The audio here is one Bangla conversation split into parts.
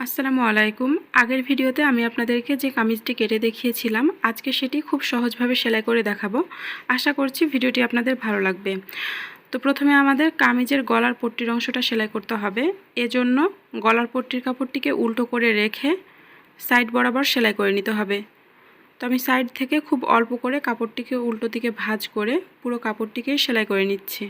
আসসালামু আলাইকুম। আগের ভিডিওতে আমি আপনাদেরকে যে কামিজটি কেটে দেখিয়েছিলাম, আজকে সেটি খুব সহজভাবে সেলাই করে দেখাবো। আশা করছি ভিডিওটি আপনাদের ভালো লাগবে। তো প্রথমে আমাদের কামিজের গলার পট্টির অংশটা সেলাই করতে হবে। এজন্য গলার পট্টির কাপড়টিকে উল্টো করে রেখে সাইড বরাবর সেলাই করে নিতে হবে। তো আমি সাইড থেকে খুব অল্প করে কাপড়টিকে উল্টো দিকে ভাঁজ করে পুরো কাপড়টিকে সেলাই করে নিচ্ছি।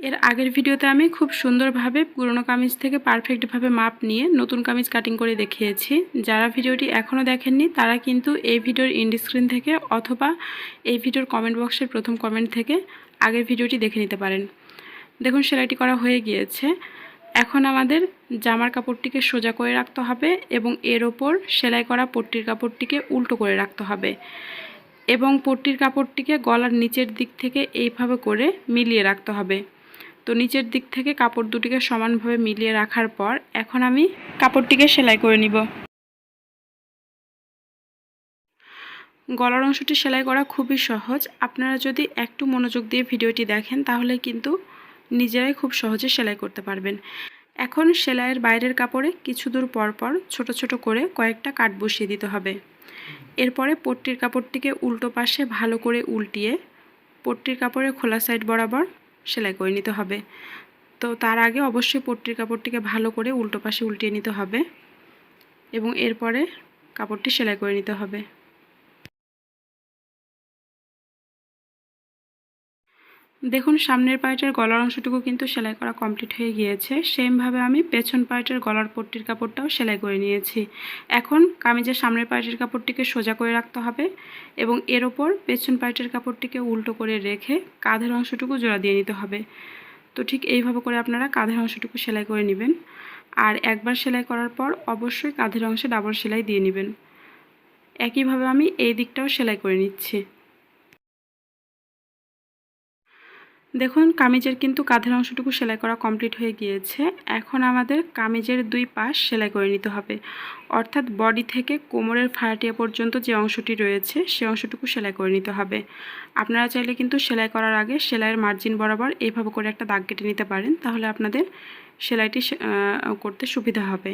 এর আগের ভিডিওতে আমি খুব সুন্দরভাবে পুরনো কামিজ থেকে পারফেক্টভাবে মাপ নিয়ে নতুন কামিজ কাটিং করে দেখিয়েছি। যারা ভিডিওটি এখনও দেখেননি, তারা কিন্তু এই ভিডিওর ইন্ডিস্ক্রিন থেকে অথবা এই ভিডিওর কমেন্ট বক্সের প্রথম কমেন্ট থেকে আগের ভিডিওটি দেখে নিতে পারেন। দেখুন, সেলাইটি করা হয়ে গিয়েছে। এখন আমাদের জামার কাপড়টিকে সোজা করে রাখতে হবে এবং এর ওপর সেলাই করা পট্টির কাপড়টিকে উল্টো করে রাখতে হবে এবং পট্টির কাপড়টিকে গলার নিচের দিক থেকে এইভাবে করে মিলিয়ে রাখতে হবে। তো নিচের দিক থেকে কাপড় দুটিকে সমানভাবে মিলিয়ে রাখার পর এখন আমি কাপড়টিকে সেলাই করে নিব। গলার অংশটি সেলাই করা খুবই সহজ। আপনারা যদি একটু মনোযোগ দিয়ে ভিডিওটি দেখেন, তাহলে কিন্তু নিজেরাই খুব সহজে সেলাই করতে পারবেন। এখন সেলাইয়ের বাইরের কাপড়ে কিছু দূর পর পর ছোট ছোট করে কয়েকটা কাট বসিয়ে দিতে হবে। এরপরে পট্টির কাপড়টিকে উল্টো পাশে ভালো করে উল্টিয়ে পট্টির কাপড়ের খোলা সাইড বরাবর সেলাই করে নিতে হবে। তো তার আগে অবশ্যই পট্টির কাপড়টিকে ভালো করে উল্টো পাশে উল্টিয়ে নিতে হবে এবং এরপরে কাপড়টি সেলাই করে নিতে হবে। দেখুন, সামনের পার্টের গলার অংশটুকু কিন্তু সেলাই করা কমপ্লিট হয়ে গিয়েছে। সেমভাবে আমি পেছন পার্টের গলার পট্টির কাপড়টাও সেলাই করে নিয়েছি। এখন কামিজের সামনের পার্টের কাপড়টিকে সোজা করে রাখতে হবে এবং এর ওপর পেছন পার্টের কাপড়টিকে উল্টো করে রেখে কাঁধের অংশটুকু জোড়া দিয়ে নিতে হবে। তো ঠিক এইভাবে করে আপনারা কাঁধের অংশটুকু সেলাই করে নেবেন। আর একবার সেলাই করার পর অবশ্যই কাঁধের অংশে ডাবল সেলাই দিয়ে নেবেন। একইভাবে আমি এই দিকটাও সেলাই করে নিচ্ছি। দেখুন, কামিজের কিন্তু কাঁধের অংশটুকু সেলাই করা কমপ্লিট হয়ে গিয়েছে। এখন আমাদের কামিজের দুই পাশ সেলাই করে নিতে হবে। অর্থাৎ বডি থেকে কোমরের ফাড়াটিয়া পর্যন্ত যে অংশটি রয়েছে, সে অংশটুকু সেলাই করে নিতে হবে। আপনারা চাইলে কিন্তু সেলাই করার আগে সেলাইয়ের মার্জিন বরাবর এইভাবে করে একটা দাগ কেটে নিতে পারেন, তাহলে আপনাদের সেলাইটি করতে সুবিধা হবে।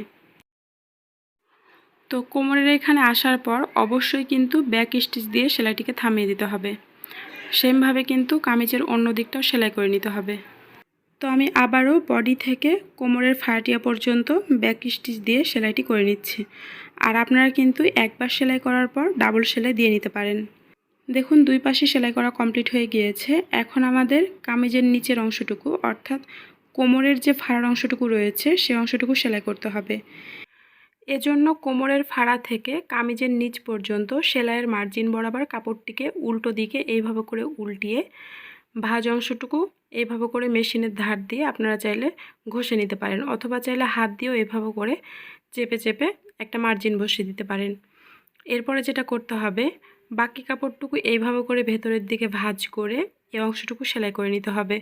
তো কোমরের এখানে আসার পর অবশ্যই কিন্তু ব্যাক স্টিচ দিয়ে সেলাইটিকে থামিয়ে দিতে হবে। সেমভাবে কিন্তু কামিজের অন্য দিকটাও সেলাই করে নিতে হবে। তো আমি আবারও বডি থেকে কোমরের ফাটিয়া পর্যন্ত ব্যাক স্টিচ দিয়ে সেলাইটি করে নিচ্ছি। আর আপনারা কিন্তু একবার সেলাই করার পর ডাবল সেলাই দিয়ে নিতে পারেন। দেখুন, দুই পাশে সেলাই করা কমপ্লিট হয়ে গিয়েছে। এখন আমাদের কামিজের নিচের অংশটুকু, অর্থাৎ কোমরের যে ফাড়ার অংশটুকু রয়েছে সেই অংশটুকু সেলাই করতে হবে। এজন্য কোমরের ফাড়া থেকে কামিজের নিচ পর্যন্ত সেলাইয়ের মার্জিন বরাবর কাপড়টিকে উল্টো দিকে এইভাবে করে উল্টিয়ে ভাজ অংশটুকু এইভাবে করে মেশিনের ধার দিয়ে আপনারা চাইলে ঘষে নিতে পারেন অথবা চাইলে হাত দিয়েও এভাবে করে চেপে চেপে একটা মার্জিন বসিয়ে দিতে পারেন। এরপরে যেটা করতে হবে, বাকি কাপড়টুকু এইভাবে করে ভেতরের দিকে ভাজ করে এই অংশটুকু সেলাই করে নিতে হবে।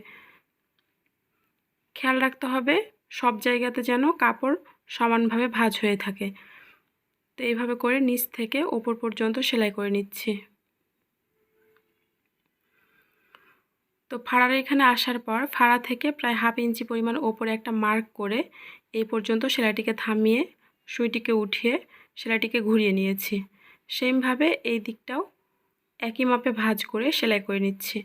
খেয়াল রাখতে হবে, সব জায়গাতে যেন কাপড় সমানভাবে ভাঁজ হয়ে থাকে। তো এইভাবে করে নিচ থেকে ওপর পর্যন্ত সেলাই করে নিচ্ছি। তো ফাড়ার এখানে আসার পর ফাড়া থেকে প্রায় হাফ ইঞ্চি পরিমাণ ওপরে একটা মার্ক করে এই পর্যন্ত সেলাইটিকে থামিয়ে, সুইটিকে উঠিয়ে সেলাইটিকে ঘুরিয়ে নিয়েছি। সেমভাবে এই দিকটাও একই মাপে ভাঁজ করে সেলাই করে নিচ্ছি।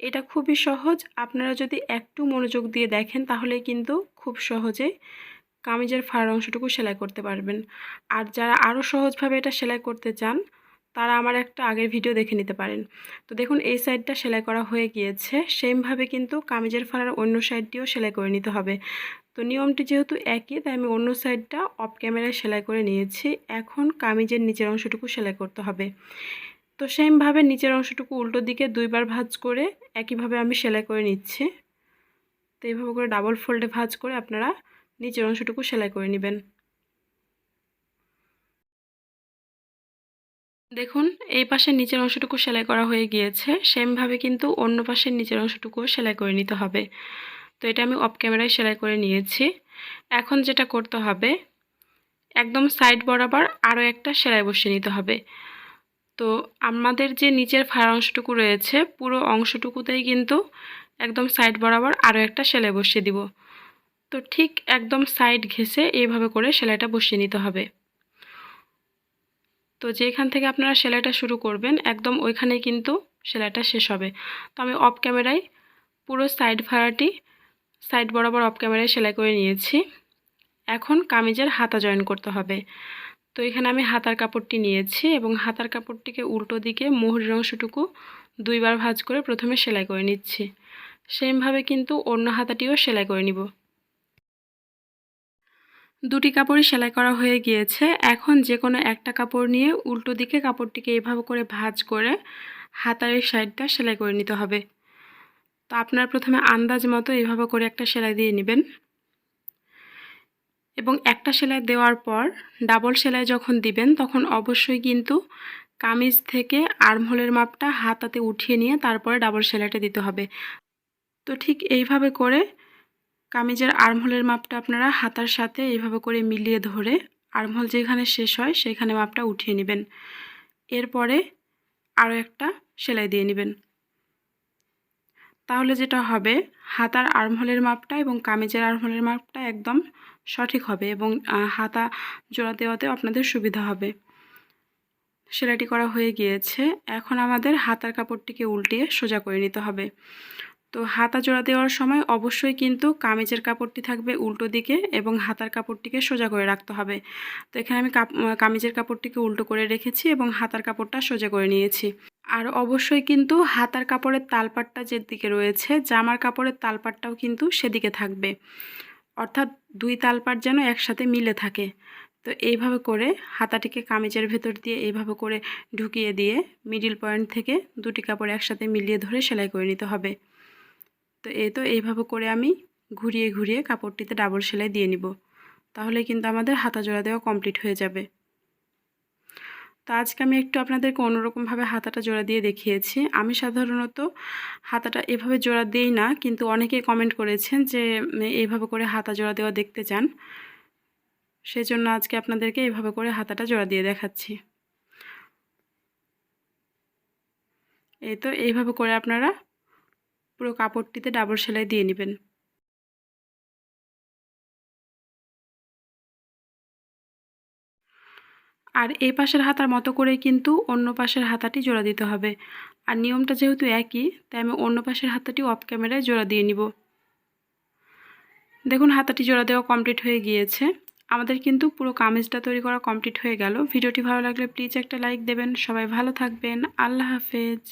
এটা খুবই সহজ। আপনারা যদি একটু মনোযোগ দিয়ে দেখেন তাহলে কিন্তু খুব সহজে কামিজের ফাড়ার অংশটুকু সেলাই করতে পারবেন। আর যারা আরও সহজভাবে এটা সেলাই করতে চান, তারা আমার একটা আগের ভিডিও দেখে নিতে পারেন। তো দেখুন, এই সাইডটা সেলাই করা হয়ে গিয়েছে। সেমভাবে কিন্তু কামিজের ফাড়ার অন্য সাইডটিও সেলাই করে নিতে হবে। তো নিয়মটি যেহেতু একই, তাই আমি অন্য সাইডটা অফ ক্যামেরায় সেলাই করে নিয়েছি। এখন কামিজের নিচের অংশটুকু সেলাই করতে হবে। তো সেমভাবে নিচের অংশটুকু উল্টো দিকে দুইবার ভাঁজ করে একইভাবে আমি সেলাই করে নিচ্ছি। তো এইভাবে করে ডাবল ফোল্ডে ভাঁজ করে আপনারা নিচের অংশটুকু সেলাই করে নেবেন। দেখুন, এই পাশের নিচের অংশটুকু সেলাই করা হয়ে গিয়েছে। সেমভাবে কিন্তু অন্য পাশের নিচের অংশটুকুও সেলাই করে নিতে হবে। তো এটা আমি অফ ক্যামেরায় সেলাই করে নিয়েছি। এখন যেটা করতে হবে, একদম সাইড বরাবর আরও একটা সেলাই বসিয়ে নিতে হবে। তো আমাদের যে নিচের ফাড়া অংশটুকু রয়েছে, পুরো অংশটুকুতেই কিন্তু একদম সাইড বরাবর আরও একটা সেলাই বসিয়ে দিব। তো ঠিক একদম সাইড ঘেসে এইভাবে করে সেলাইটা বসিয়ে নিতে হবে। তো যেখান থেকে আপনারা সেলাইটা শুরু করবেন, একদম ওইখানেই কিন্তু সেলাইটা শেষ হবে। তো আমি অফ ক্যামেরায় পুরো সাইড ভাড়াটি সাইড বরাবর অফ ক্যামেরায় সেলাই করে নিয়েছি। এখন কামিজের হাতা জয়েন করতে হবে। তো এখানে আমি হাতার কাপড়টি নিয়েছি এবং হাতার কাপড়টিকে উল্টো দিকে মোহরির অংশটুকু দুইবার ভাঁজ করে প্রথমে সেলাই করে নিচ্ছি। সেমভাবে কিন্তু অন্য হাতাটিও সেলাই করে নিব। দুটি কাপড়ই সেলাই করা হয়ে গিয়েছে। এখন যে কোনো একটা কাপড় নিয়ে উল্টো দিকে কাপড়টিকে এভাবে করে ভাঁজ করে হাতারের সাইডটা সেলাই করে নিতে হবে। তো আপনার প্রথমে আন্দাজ মতো এভাবে করে একটা সেলাই দিয়ে নেবেন। এবং একটা সেলাই দেওয়ার পর ডাবল সেলাই যখন দিবেন, তখন অবশ্যই কিন্তু কামিজ থেকে আর্মহোলের মাপটা হাতাতে উঠিয়ে নিয়ে তারপরে ডাবল সেলাইটা দিতে হবে। তো ঠিক এইভাবে করে কামিজের আর্মহোলের মাপটা আপনারা হাতার সাথে এইভাবে করে মিলিয়ে ধরে আর্মহোল যেখানে শেষ হয় সেখানে মাপটা উঠিয়ে নেবেন। এরপরে আরও একটা সেলাই দিয়ে নেবেন। তাহলে যেটা হবে, হাতার আর্মহোলের মাপটা এবং কামিজের আর্মহোলের মাপটা একদম সঠিক হবে এবং হাতা জোড়া দেওয়াতেও আপনাদের সুবিধা হবে। সেলাইটি করা হয়ে গিয়েছে। এখন আমাদের হাতার কাপড়টিকে উল্টিয়ে সোজা করে নিতে হবে। তো হাতা জোড়া দেওয়ার সময় অবশ্যই কিন্তু কামিজের কাপড়টি থাকবে উল্টো দিকে এবং হাতার কাপড়টিকে সোজা করে রাখতে হবে। তো এখানে আমি কামিজের কাপড়টিকে উল্টো করে রেখেছি এবং হাতার কাপড়টা সোজা করে নিয়েছি। আর অবশ্যই কিন্তু হাতার কাপড়ের তালপাটটা যেদিকে রয়েছে, জামার কাপড়ের তালপাটটাও কিন্তু সেদিকে থাকবে। অর্থাৎ দুই তালপাট যেন একসাথে মিলে থাকে। তো এইভাবে করে হাতাটিকে কামিজের ভেতর দিয়ে এইভাবে করে ঢুকিয়ে দিয়ে মিডিল পয়েন্ট থেকে দুটি কাপড় একসাথে মিলিয়ে ধরে সেলাই করে নিতে হবে। তো এই তো এইভাবে করে আমি ঘুরিয়ে ঘুরিয়ে কাপড়টিতে ডাবল সেলাই দিয়ে নিব। তাহলে কিন্তু আমাদের হাতা জোড়া দেওয়া কমপ্লিট হয়ে যাবে। তো আজকে আমি একটু আপনাদেরকে অন্যরকমভাবে হাতাটা জোড়া দিয়ে দেখিয়েছি। আমি সাধারণত হাতাটা এভাবে জোড়া দিই না, কিন্তু অনেকেই কমেন্ট করেছেন যে এইভাবে করে হাতা জোড়া দেওয়া দেখতে চান? সেই জন্য আজকে আপনাদেরকে এইভাবে করে হাতাটা জোড়া দিয়ে দেখাচ্ছি। এই তো এইভাবে করে আপনারা পুরো কাপড়টিতে ডাবল সেলাই দিয়ে নেবেন। আর এই পাশের হাতার মতো করেই কিন্তু অন্য পাশের হাতাটি জোড়া দিতে হবে। আর নিয়মটা যেহেতু একই, তাই আমি অন্য পাশের হাতাটি অফ ক্যামেরায় জোড়া দিয়ে নিব। দেখুন, হাতাটি জোড়া দেওয়া কমপ্লিট হয়ে গিয়েছে। আমাদের কিন্তু পুরো কামিজটা তৈরি করা কমপ্লিট হয়ে গেল। ভিডিওটি ভালো লাগলে প্লিজ একটা লাইক দেবেন। সবাই ভালো থাকবেন। আল্লাহ হাফেজ।